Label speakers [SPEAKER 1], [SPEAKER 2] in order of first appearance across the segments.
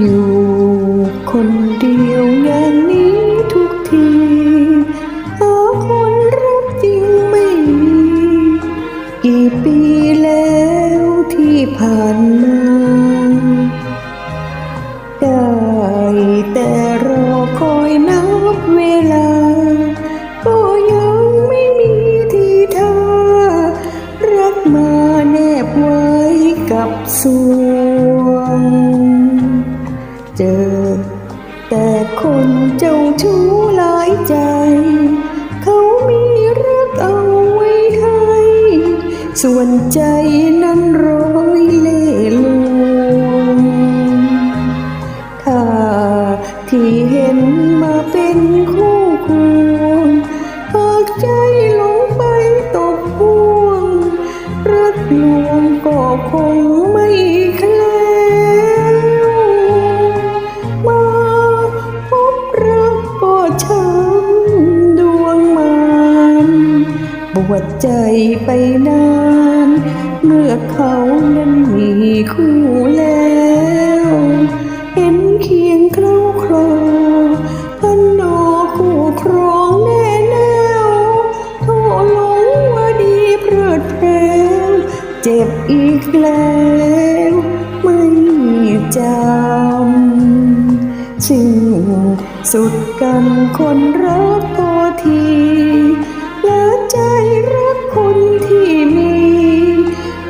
[SPEAKER 1] อยู่คนเดียวอย่างนี้ทุกทีเออคนรักจริงไม่มีกี่ปีแล้วที่ผ่านมาได้แต่รอคอยนับเวลา ก็ยังไม่มีทีท่า รักมาแนบไว้กับสู เจอแต่คนเจ้าชู้หลายใจ เขามีรักเอาไว้ให้ ส่วนใจนั้นร้อยเล่ลวงถ้าที่เห็นมาเป็นคู่ควงหากใจหลงไปตกห่วงรักลวงก็คง ปวดใจไปนาน เมื่อเขานั้นมีคู่แล้ว เห็นเคียงเคล้าคลอพันนคู่ครองแน่แน่วโทหลงว่าดีเพลิดเพลินเจ็บอีกแล้วไม่จำจึงสุดกันคนรักตัวที ใจรักคนที่มี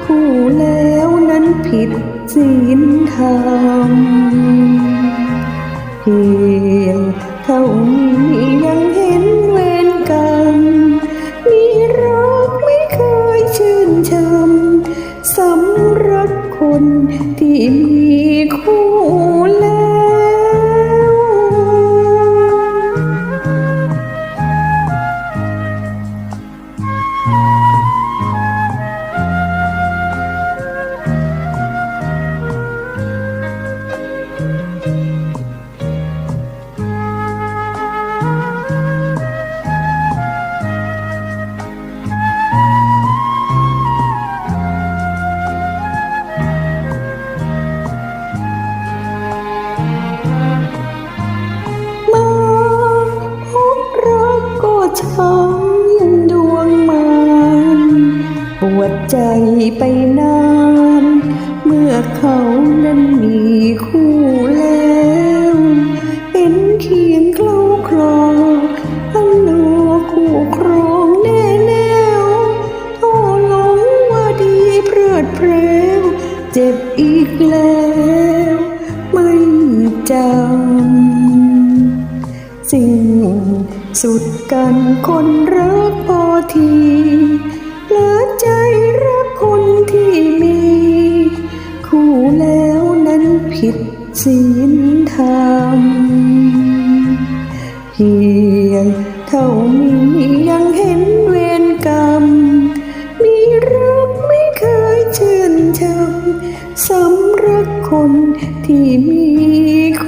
[SPEAKER 1] คู่แล้วนั้นผิดศีลธรรมเพียงเท่านี้ยังเห็นเวรกรรมมีรักไม่เคยชื่นชมสำรับคนที่มี ช้ำดวงมันปวดใจไปนาน เมื่อเขานั้นมีคู่แล้วเป็นเคียงเคล้าคลออันโนคู่ครองแน่แน่วโทหลงว่าดีเพลิดเพลวเจ็บอีกแล้วไม่จำสิ่ง สุดกันคนรักพอทีเลิอใจรักคนที่มี คู่แล้วนั้นผิดศีลธรรมเพียงเท่ามียังเห็นเวรกรรม มีรักไม่เคยเชื่นชมสำรักคนที่มีค